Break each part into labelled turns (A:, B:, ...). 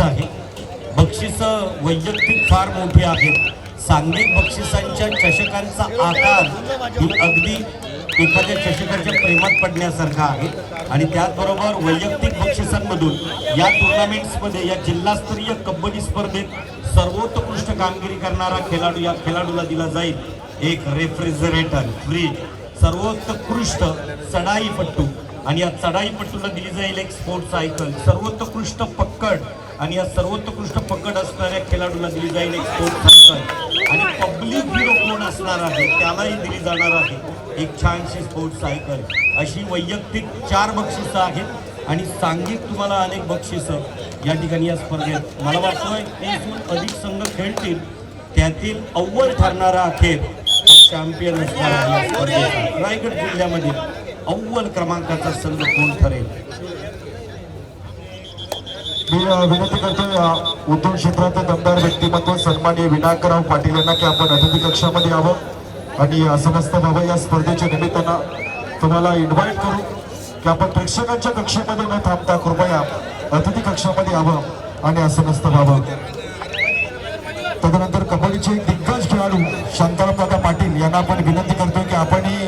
A: आहे. बक्षिसं वैयक्तिक फार मोठी आहेत. सांघिक बक्षिसांच्या चषकांचा आकार ही अगदी एखाद्या चषकाच्या प्रेमात पडण्यासारखा आहे. आणि त्याचबरोबर वैयक्तिक बक्षिसांमधून या टुर्नामेंट्समध्ये या जिल्हास्तरीय कबड्डी स्पर्धेत सर्वोत्कृष्ट कामगिरी करणारा खेळाडू या खेळाडूला दिला जाईल. एक रेफ्रिजरेटर फ्रीज सर्वोत्कृष्ट चढाईपट्टू आणि या चढाईपट्टूला दिली जाईल एक स्पोर्ट्स सायकल सर्वोत्कृष्ट आणि या सर्वोत्कृष्ट पकड असणाऱ्या खेळाडूला दिली जाईल एक स्पोर्ट सायकल आणि पब्लिक हिरो कोण असणार आहे त्यालाही दिली जाणार आहे एक छानशी स्पोर्ट सायकल अशी वैयक्तिक चार बक्षिसं आहेत. आणि सांघिक तुम्हाला अनेक बक्षिसं या ठिकाणी या स्पर्धेत मला वाटतोय तीसहून अधिक संघ खेळतील. त्यातील अव्वल ठरणारा अखेर चॅम्पियन असणार आहे रायगड जिल्ह्यामध्ये अव्वल क्रमांकाचा संघ कोण ठरेल?
B: मी विनंती करतोय उद्योग क्षेत्राचं दमदार व्यक्तिमत्व सन्माननीय विनायकराव पाटील यांना की आपण अतिथी कक्षामध्ये यावं. आणि समस्त बाबा या स्पर्धेच्या निमित्तानं तुम्हाला इन्व्हाइट करू की आपण प्रेक्षकांच्या कक्षेमध्ये न थांबता कृपया अतिथी कक्षामध्ये यावं आणि असं नसतं व्हावं. तदनंतर कबड्डीचे दिग्गज खेळाडू शांताराम दादा पाटील यांना आपण विनंती करतोय की आपण ही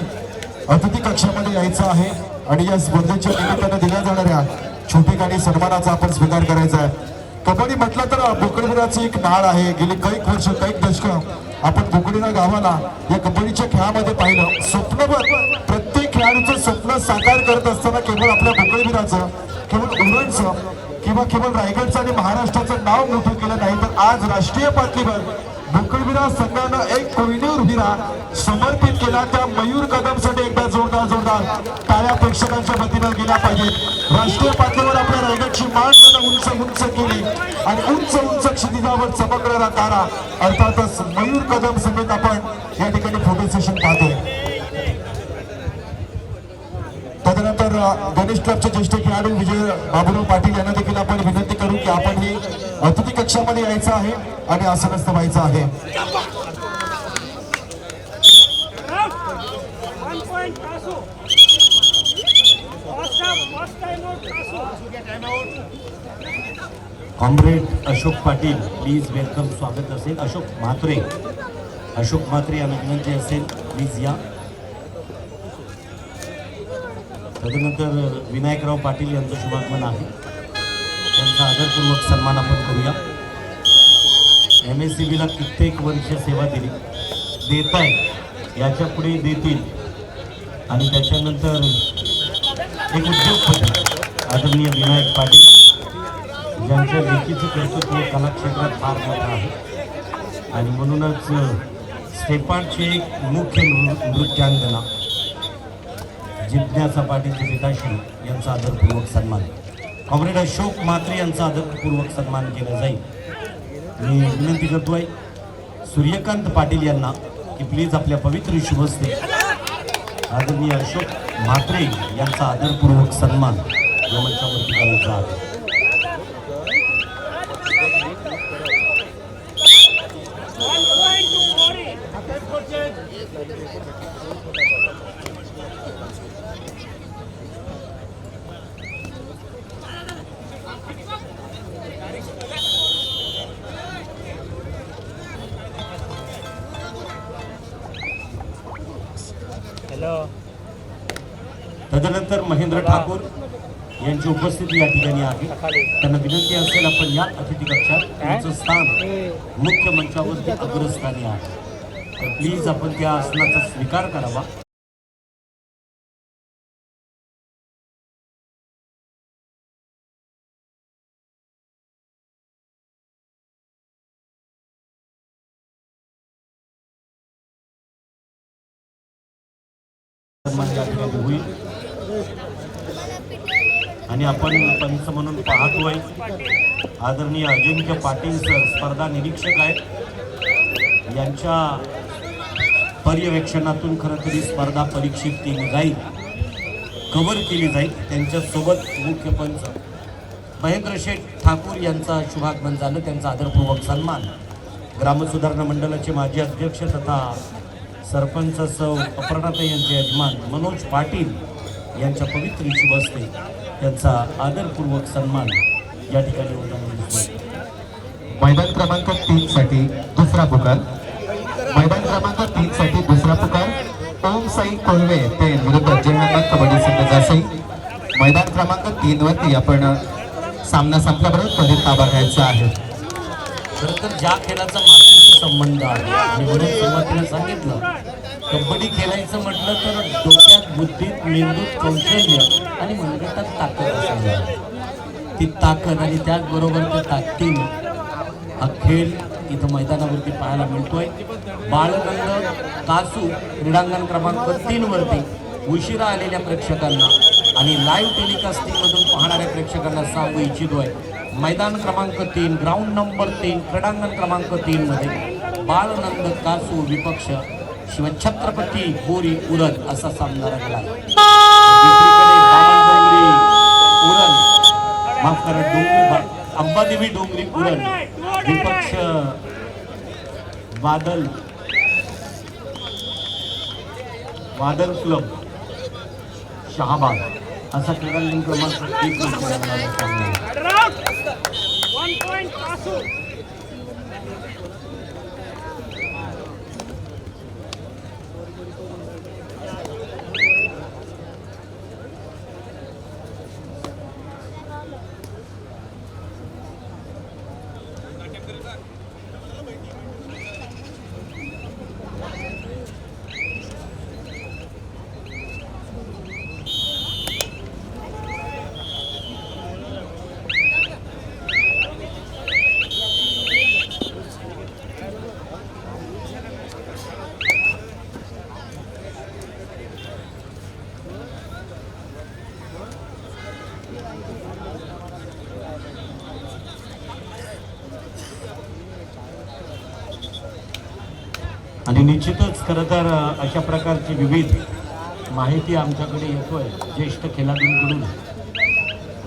B: अतिथी कक्षामध्ये यायचं आहे आणि या स्पर्धेच्या निमित्तानं दिल्या जाणाऱ्या छोटेखानी सन्मानाचा आपण स्वीकार करायचा आहे. कबड्डी म्हटलं तर बोकडविराची एक नाळ आहे. गेली कैक वर्ष कैक दशक आपण बोकडीला गावाला या कबड्डीच्या खेळामध्ये पाहिलं. स्वप्नभर प्रत्येक खेळाडूचं स्वप्न साकार करत असताना केवळ आपल्या बोकडविराचं केवळ उरणचं किंवा केवळ रायगडचं आणि महाराष्ट्राचं नाव मोठं केलं नाही तर आज राष्ट्रीय पातळीवर भोकरविरा संघानं एक कोहिनूर हिरा समर्पित केला. त्या मयूर कदमसाठी एकदा जोरदार जोरदार टाळ्या प्रेक्षकांच्या वतीनं गेला पाहिजेत राष्ट्रीय पातळीवर आपल्या रायगडची मान उंच उंच केली. आणि उंच उंच क्षितिजावर चमकणारा तारा अर्थातच मयूर कदम समेत आपण या ठिकाणी फोटो सेशन पाहतो गणेश क्लबचे ज्येष्ठ खेळाडू विजय बाबूराव पाटील यांना देखील आपण विनंती करू की आपण ही अतिथी कक्षामध्ये यायचं आहे आणि आसनस्थ व्हायचं आहे.
A: Comrade Ashok Patil please welcome स्वागत अशोक म्हात्रे. अशोक म्हात्रे यांना असेल प्लीज़ या. तदनंतर विनायकराव पाटील यांचं शुभागमन आहे. त्यांचा आदरपूर्वक सन्मान आपण करूया. एम एस सी बीला कित्येक वर्ष सेवा दिली. देत आहे याच्यापुढे देतील. आणि त्याच्यानंतर एक उद्योगपती आदरणीय विनायक पाटील ज्यांच्या लेखीचं कर्तृत्व कलाक्षेत्रात फार मोठं आहे. आणि म्हणूनच स्टेपाडचे एक मुख्य नृ- नृत्यांगना जिज्ञासा पाटीलचे पिताश्री यांचा आदरपूर्वक सन्मान. कॉम्रेड अशोक मात्रे यांचा आदरपूर्वक सन्मान केला जाईल. मी विनंती करतोय सूर्यकांत पाटील यांना की प्लीज आपल्या पवित्र शुभस्ते. आदरणीय अशोक म्हात्रे यांचा आदरपूर्वक सन्मान या मंचावरती करायचा आहे. महेंद्र ठाकूर यांची उपस्थिती या ठिकाणी आहे. त्यांना विनंती असेल आपण या अतिथी कक्षात त्यांचं स्थान मुख्य मंचावरती अग्रस्थानी आहे. तर प्लीज आपण त्या आसनाचा स्वीकार करावा. आणि आपण पंच म्हणून पाहतोय आदरणीय अजिंक्य पाटील सर स्पर्धा निरीक्षक आहेत. यांच्या पर्यवेक्षणातून खरं तरी स्पर्धा परीक्षित केली जाईल. कव्हर केली जाईल त्यांच्यासोबत मुख्य पंच महेंद्र शेठ ठाकूर यांचा शुभागमन झालं त्यांचा आदरपूर्वक सन्मान. ग्रामसुधारणा मंडळाचे माजी अध्यक्ष तथा सरपंच सौ अपर्णाताई यांचे यजमान मनोज पाटील यांच्या पवित्र शुभस्ते त्यांचा आदरपूर्वक सन्मान या ठिकाणी दिसतोय
B: मैदान क्रमांक तीन साठी दुसरा पुकार. मैदान क्रमांक तीन साठी दुसरा पुकार. ओम साई कोल्हे ते विरुद्ध जयनाथ कबड्डी संघ जासई. मैदान क्रमांक तीन वरती आपण सामना संपल्याबरोबर त्वरित ताबा घ्यायचा आहे?
A: खरं तर ज्या खेळाचा मातीशी संबंध आहे आणि म्हणून सुरुवातीला सांगितलं कबड्डी खेळायचं म्हटलं तर डोक्यात बुद्धीत मेंदूत कौशल्य आणि मनगटात ताकद असायला ती ताकद आणि त्याचबरोबर ते ताकदीन हा खेळ इथं मैदानावरती पाहायला मिळतोय. बाळगंध कासू क्रीडांगण क्रमांक तीन वरती उशिरा आलेल्या प्रेक्षकांना आणि लाईव्ह टेलिकास्टिंगमधून पाहणाऱ्या प्रेक्षकांना सांगू इच्छितोय. मैदान क्रमांक तीन ग्राउंड नंबर तीन क्रीडांगण क्रमांक तीन मध्ये बाळनंद कासू विपक्ष शिवछत्रपती बोरी उरण असा सामना रंगला उरण माफ करा डोंगरी अंबादेवी डोंगरी उरण विपक्ष बादल बादल क्लब. शहाबाद. असा क्रीडा क्रमांक एक आणि निश्चितच खरं तर अशा प्रकारची विविध माहिती आमच्याकडे येतोय ज्येष्ठ खेळाडूंकडून.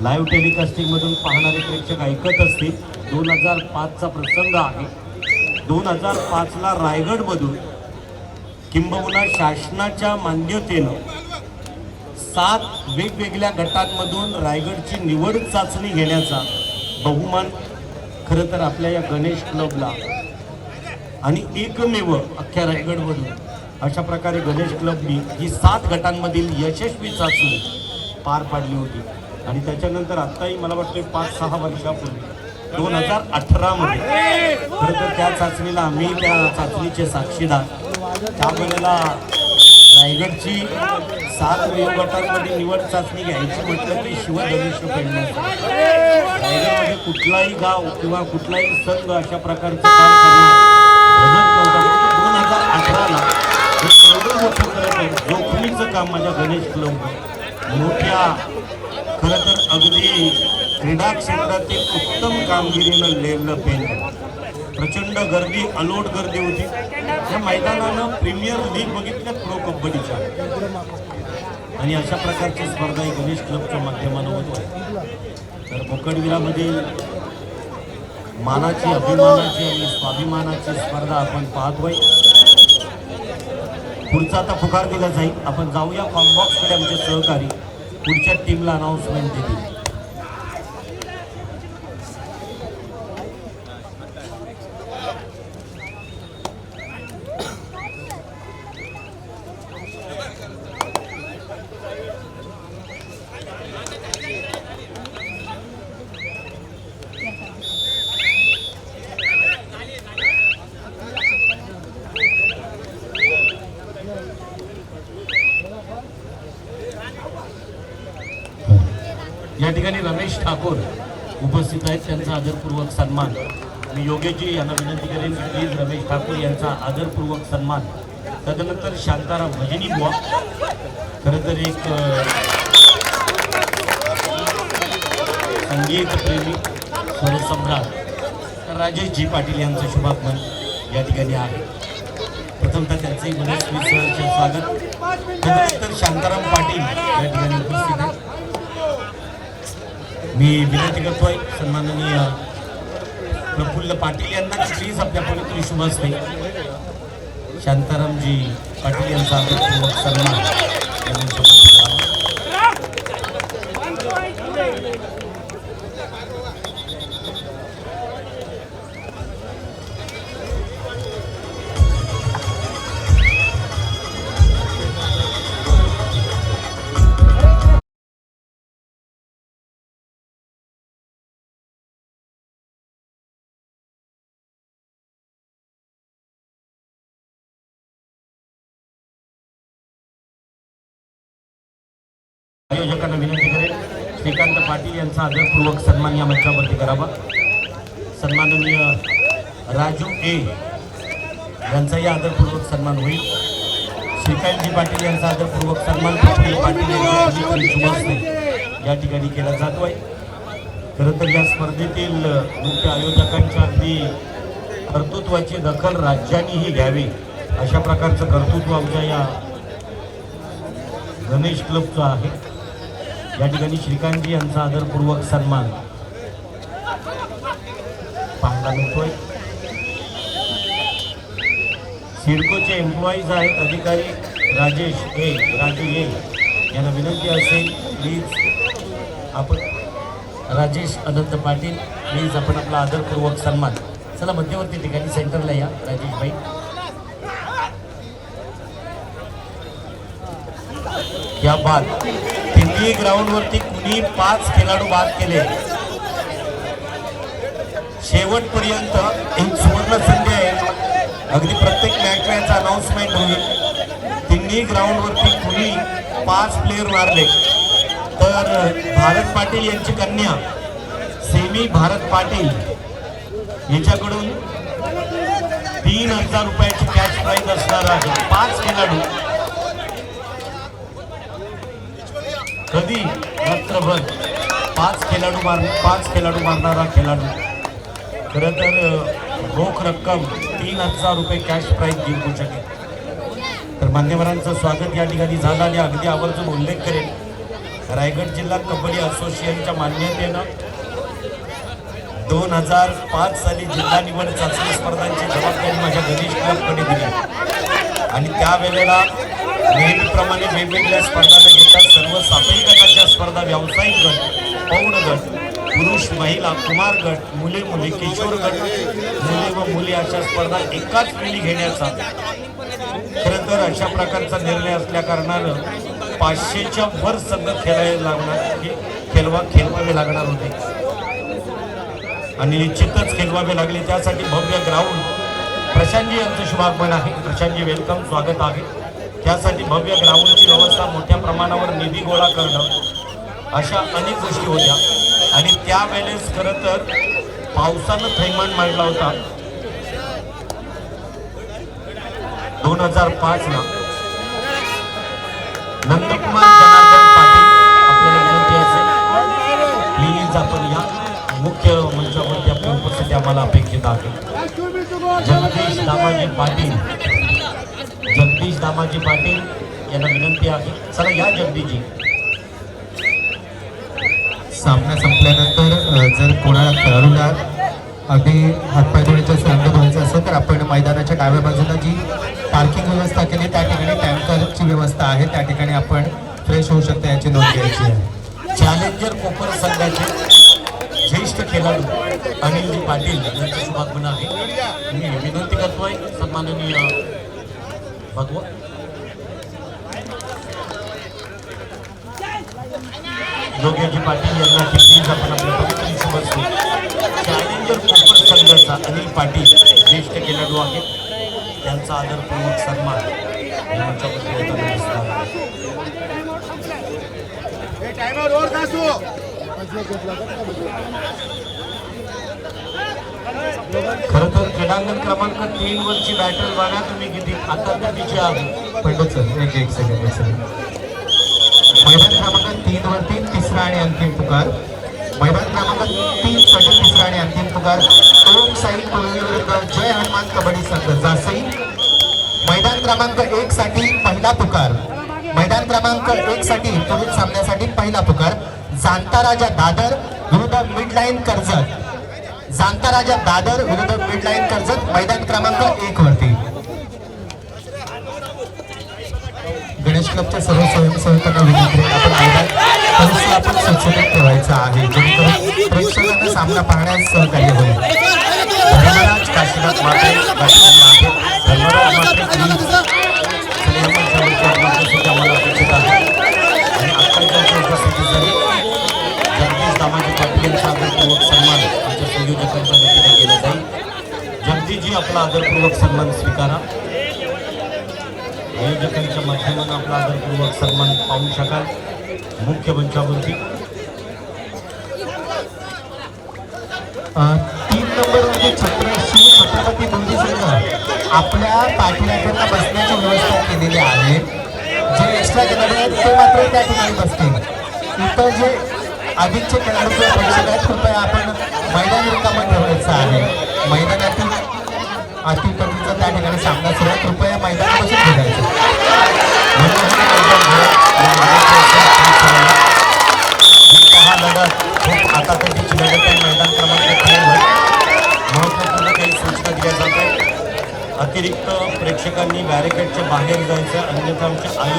A: लाईव्ह टेलिकास्टिंगमधून पाहणारे प्रेक्षक ऐकत असतील दोन हजार पाचचा प्रसंग आहे. दोन हजार पाचला रायगडमधून किंबहुना शासनाच्या मान्यतेनं सात वेगवेगळ्या गटांमधून रायगडची निवड चाचणी घेण्याचा बहुमान खरं तर आपल्या या गणेश क्लबला आणि एकमेव अख्ख्या रायगडमधून अशा प्रकारे गणेश क्लबनी ही सात गटांमधील यशस्वी चाचणी पार पाडली होती. आणि त्याच्यानंतर आत्ताही मला वाटतं पाच सहा वर्षापूर्वी दोन हजार अठरामध्ये. खरं तर त्या चाचणीला आम्ही त्या चाचणीचे साक्षीदार. त्यावेळेला रायगडची सात वयोगटांमध्ये निवड चाचणी घ्यायची म्हटलं की शिवधनुष्य पेडण्याचं रायगडमध्ये कुठलाही गाव किंवा कुठलाही संघ अशा प्रकारचं काम माझ्या मोठ्या खरं तर अगदी क्रीडा क्षेत्रातील उत्तम कामगिरीनं लेवलं पेन प्रचंड गर्दी अलोट गर्दी होती. या मैदानानं प्रीमियर लीग बघितल्या प्रो कबड्डीच्या आणि अशा प्रकारची स्पर्धा ही गणेश क्लबच्या माध्यमानं होत आहे. तर बोकडविरामध्ये मानाची अभिमानाची आणि स्वाभिमानाची स्पर्धा आपण पाहतोय. पुढचा आता पुकार दिला जाईल. आपण जाऊया कॉम्बॉक्सकडे आमचे सहकारी. पुढच्या टीमला अनाऊन्समेंट देतील या ठिकाणी रमेश ठाकूर उपस्थित आहेत. त्यांचा आदरपूर्वक सन्मान. मी योगेशजी यांना विनंती करेन की प्लीज रमेश ठाकूर यांचा आदरपूर्वक सन्मान. तदनंतर शांताराम भजनी बुवा. खरं तर एक संगीतप्रेमी संगीत स्वरसम्राट तर राजेशजी पाटील यांचं शुभागमन या ठिकाणी आहे. प्रथमतः त्यांचंही मनस्वी सहर्ष स्वागत. तदनंतर शांताराम पाटील या ठिकाणी उपस्थित आहेत. मी विनंती करतोय सन्माननीय प्रफुल्ल पाटील यांना प्लीज आपल्या पवित्र शुभ असते शांतारामजी पाटील यांचा सन्मान. आयोजकांना विनंती करेन. श्रीकांत पाटील यांचा आदरपूर्वक सन्मान या मंचावरती करावा. सन्माननीय राजू ए. यांचाही आदरपूर्वक सन्मान होईल. श्रीकांतजी पाटील यांचा आदरपूर्वक सन्मान पाटील या ठिकाणी केला जातोय. खरं तर या स्पर्धेतील मुख्य आयोजकांच्या अगदी कर्तृत्वाची दखल राज्यांनीही घ्यावी अशा प्रकारचं कर्तृत्व आमच्या या गणेश क्लबचं आहे. या ठिकाणी श्रीकांतजी यांचा आदरपूर्वक सन्मान. पाहायला मिळतोय. सिडकोचे एम्प्लॉईज आहेत अधिकारी राजेश ए राजू ए. यांना विनंती असेल प्लीज आपण राजेश अनंत पाटील प्लीज आपण आपला आदरपूर्वक सन्मान. चला मध्यवर्ती ठिकाणी सेंटरला या राजेश भाई. क्या बात एकही ग्राउंडवरती कुणी पाच खेळाडू बाद केले. शेवटपर्यंत एक सुवर्ण संधी आहे. अगदी प्रत्येक मॅच अनाउन्समेंट अनाऊन्समेंट होईल तिन्ही ग्राउंडवरती कुणी पाच प्लेयर मारले. तर भारत पाटील यांची कन्या सेमी भारत पाटील यांच्याकडून तीन हजार रुपयाची कॅश प्राईज असणार आहे. पाच खेळाडू कधी रात्रभर पाच खेळाडू मार पाच खेळाडू मारणारा खेळाडू. खरं तर रोख रक्कम तीन हजार रुपये कॅश प्राईज जिंकू शकेल. तर मान्यवरांचं स्वागत या ठिकाणी झालं आणि अगदी आवर्जून उल्लेख करेल रायगड जिल्हा कबड्डी असोसिएशनच्या मान्यतेनं दोन हजार पाच साली जिल्हा निवड चाचणी स्पर्धांची जबाबदारी माझ्या गणेश क्लबकडे दिली आणि त्यावेळेला नेहमीप्रमाणे वेगवेगळ्या स्पर्धा न घेता सर्व सातही गटाच्या स्पर्धा व्यावसायिक गट पौढ गट पुरुष महिला कुमार गट मुले मुली किशोर गट मुले व मुली अशा स्पर्धा एकाच वेळी घेण्याचा. खरं तर अशा प्रकारचा निर्णय असल्या कारणानं पाचशेच्या वर संघ खेळायला लागणार हे खेळवा खेळवावे लागणार होते. आणि निश्चितच खेळवावे लागले. त्यासाठी भव्य ग्राउंड प्रशांतजी यांचं शुभागमन आहे. प्रशांतजी वेलकम स्वागत आहे. त्यासाठी भव्य ग्राउंडची व्यवस्था मोठ्या प्रमाणावर निधी गोळा करणं अशा अनेक गोष्टी होत्या. आणि त्यावेळेस खरं तर पावसानं थैमान मांडला होता. दोन हजार पाचला. नंदकुमार जनार्दन पाटील आपल्याला विनंती असेल प्लीज आपण या मुख्य मंचावरती आपली उपस्थिती आम्हाला अपेक्षित आहे. जगदीश दामाजी पाटील जगदीश दामाजी पाटील यांना विनंती आहे. चला या जगदीशजी
C: सामना संपल्यानंतर जर कोणाला खेळाडूला अगदी हातपाय धुण्याचं स्टँड धुवायचं असेल तर आपण मैदानाच्या डाव्या बाजूला जी पार्किंग व्यवस्था केली त्या ठिकाणी टँकरची व्यवस्था आहे. त्या ठिकाणी आपण फ्रेश होऊ शकता याची नोंद घ्यायची आहे.
A: चॅलेंजर कोपर संघाचे ज्येष्ठ खेळाडू अनिलजी पाटील यांचं शुभागमन आहे. मी विनंती करतोय सन्माननीय भगव योग्यजी पाटील यांना प्लीज आपण आपल्या पवित्र शुभ चॅलेंजर कोपर संघाचा अनिल पाटील ज्येष्ठ खेळाडू आहेत त्यांचा आदरपूर्वक सन्मान या मंचावरती होताना दिसणार आहे. खरं तर क्रीडांगण क्रमांक तीन वरची बॅटल बघा तुम्ही किती आता तिची आहोत.
C: पंडित सर एक एक सेकंड एक सेकंड मैदान क्रमांक तीन वरती तिसरा आणि अंतिम पुकार. मैदान क्रमांक तीन साठी तिसरा आणि अंतिम पुकार. ओम साई कोलवी विरुद्ध जय हनुमान कबड्डी संघ जासई. मैदान क्रमांक एक साठी पहिला पुकार. मैदान क्रमांक एक साठी पुढील सामन्यासाठी पहिला पुकार. जाणता राजा दादर विरुद्ध मिडलाईन कर्जत. जाणता राजा दादर विरुद्ध मिडलाईन कर्जत मैदान क्रमांक एक वरती. गणेश क्लबच्या सर्व स्वयंसेवकांना विनंती आपण मैदान आपण स्वच्छतेत ठेवायचा आहे. जेणेकरून प्रेक्षकांना सामना पाहण्यास सहकार्य होईल.
A: धर्मराज काशीनाथ माते धर्मराज माते आपला आदरपूर्वक सन्मान स्वीकारा. आयोजकांच्या माध्यमानं आपला आदरपूर्वक सन्मान पाहू शकाल. मुख्य मंचावरती.
C: तीन नंबरवरती म्हणजे छत्र शिव छत्रपती मुंजी संघ आपल्या पाठीराख्यांना बसण्याची व्यवस्था केलेली आहे जे एक्स्ट्रा खेळाडू आहेत ते मात्र त्या ठिकाणी बसतील. इतर जे अधिकचे खेळाडू किंवा प्रेक्षक आहेत कृपया आपण मैदान रिकामा ठेवायचं आहे. मैदानातील अतिकमीचा त्या ठिकाणी सामना सुरू आहे. कृपया मैदानापासून फिरायचं
A: हा खूप आता लढत आहे मैदान क्रमांक महत्त्वपूर्ण काही सूचना दिल्या जात अतिरिक्त प्रेक्षकांनी बॅरिकेडच्या बाहेर जायचं. अन्यथा आमच्या